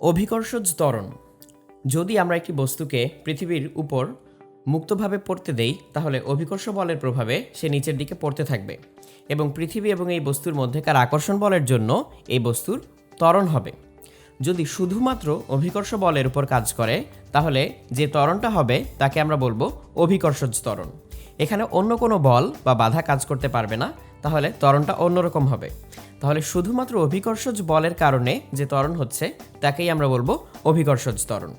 অভিকর্ষজ ত্বরণ। যদি আমরা একটি বস্তুকে পৃথিবীর উপর মুক্তভাবে পড়তে দেই, তাহলে অভিকর্ষ বলের প্রভাবে সে নিচের দিকে পড়তে থাকবে এবং পৃথিবী এবং এই বস্তুর মধ্যেকার আকর্ষণ বলের জন্য এই বস্তুর ত্বরণ হবে। যদি শুধুমাত্র অভিকর্ষ বলের উপর কাজ করে, তাহলে যে ত্বরণটা হবে, তাকে আমরা বলব অভিকর্ষজ ত্বরণ। এখানে অন্য কোনো বল বা বাধা কাজ করতে পারবে না, তাহলে ত্বরণটা অন্যরকম হবে। তাহলে শুধুমাত্র অভিকর্ষজ বলের কারণে যে ত্বরণ হচ্ছে, তাকেই আমরা বলব অভিকর্ষজ ত্বরণ।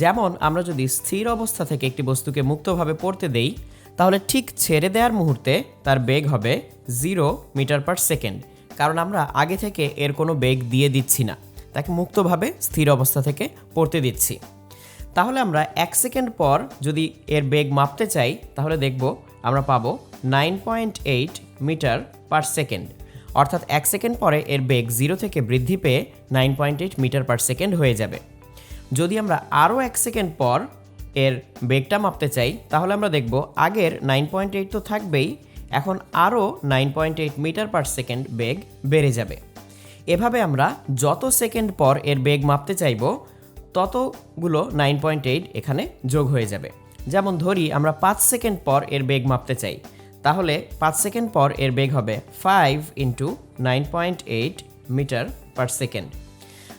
যেমন আমরা যদি স্থির অবস্থা থেকে একটি বস্তুকে মুক্তভাবে পড়তে দেই, তাহলে ঠিক ছেড়ে দেওয়ার মুহূর্তে তার বেগ হবে জিরো মিটার পার সেকেন্ড। কারণ আমরা আগে থেকে এর কোনো বেগ দিয়ে দিচ্ছি না, তাকে মুক্তভাবে স্থির অবস্থা থেকে পড়তে দিচ্ছি। তাহলে আমরা এক সেকেন্ড পর যদি এর বেগ মাপতে চাই, তাহলে দেখব আমরা পাবো nine point eight metre per second. অর্থাৎ এক সেকেন্ড পরে এর বেগ জিরো থেকে বৃদ্ধি পেয়ে nine point eight metre per second হয়ে যাবে। যদি আমরা আরও এক সেকেন্ড পর এর বেগটা মাপতে চাই, তাহলে আমরা দেখব আগের নাইন পয়েন্ট এইট তো থাকবেই, এখন আরও nine point eight metre per second বেগ বেড়ে যাবে। এভাবে আমরা যত সেকেন্ড পর এর বেগ মাপতে চাইব, ততগুলো নাইন পয়েন্ট এইট এখানে যোগ হয়ে যাবে। যেমন ধরি, আমরা পাঁচ সেকেন্ড পর এর বেগ মাপতে চাই। তাহলে পাঁচ সেকেন্ড পর এর বেগ হবে five into nine point eight metre per second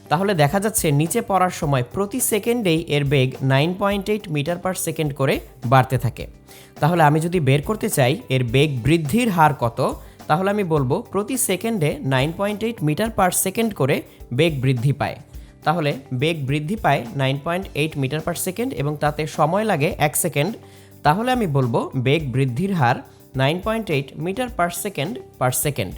তাহলে দেখা যাচ্ছে নিচে পড়ার সময় প্রতি সেকেন্ডেই এর বেগ nine point eight metre per second করে বাড়তে থাকে। তাহলে আমি যদি বের করতে চাই, এর বেগ বৃদ্ধির হার কত? তাহলে আমি বলব প্রতি সেকেন্ডে nine point eight metre per second করে বেগ বৃদ্ধি পায়। তাহলে বেগ বৃদ্ধি পায় nine point eight metre per second এবং তাতে সময় লাগে এক সেকেন্ড। তাহলে আমি বলব বেগ বৃদ্ধির হার nine point eight metre per second per second.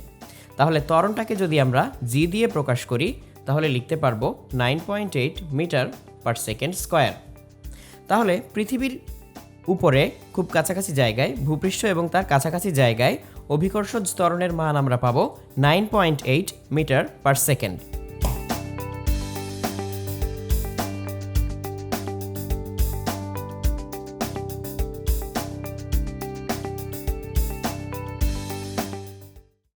তাহলে ত্বরণটাকে যদি আমরা জি দিয়ে প্রকাশ করি, তাহলে লিখতে পারব nine point eight metre per second square. তাহলে পৃথিবীর উপরে খুব কাছাকাছি জায়গায়, ভূপৃষ্ঠ এবং তার কাছাকাছি জায়গায় অভিকর্ষজ ত্বরণের মান আমরা পাবো nine point eight metre per second.